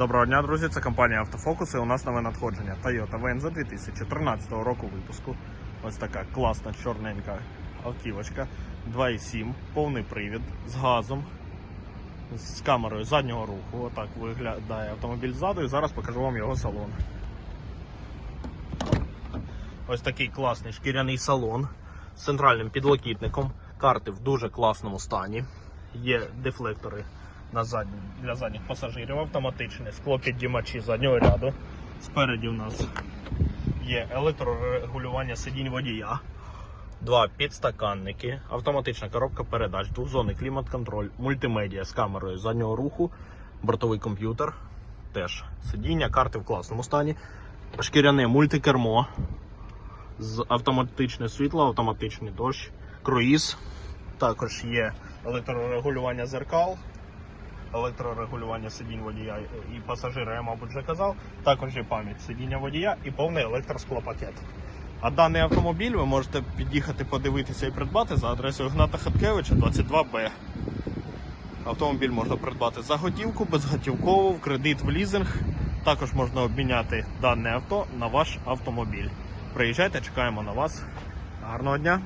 Доброго дня, друзі! Це компанія Автофокус і у нас нове надходження Toyota Venza 2013 року випуску. Ось така класна чорненька автівочка 2.7, повний привід з газом, з камерою заднього руху. Отак виглядає автомобіль ззаду і зараз покажу вам його салон. Ось такий класний шкіряний салон з центральним підлокітником. Карти в дуже класному стані. Є дефлектори на задні, для задніх пасажирів, автоматичне склопіддімачі заднього ряду. Спереді у нас є електрорегулювання сидінь водія, два підстаканники, автоматична коробка передач, двохзонний клімат-контроль, мультимедіа з камерою заднього руху, бортовий комп'ютер, теж сидіння, карти в класному стані, шкіряне мультикермо, автоматичне світло, автоматичний дощ, круїз. Також є електрорегулювання зеркал, електрорегулювання сидінь водія і пасажира, я, мабуть, вже казав. Також є пам'ять сидіння водія і повний електросклопакет. А даний автомобіль ви можете під'їхати подивитися і придбати за адресою Гната Хаткевича 22Б. Автомобіль можна придбати за готівку, безготівково, в кредит, в лізинг. Також можна обміняти дане авто на ваш автомобіль. Приїжджайте, чекаємо на вас. Гарного дня!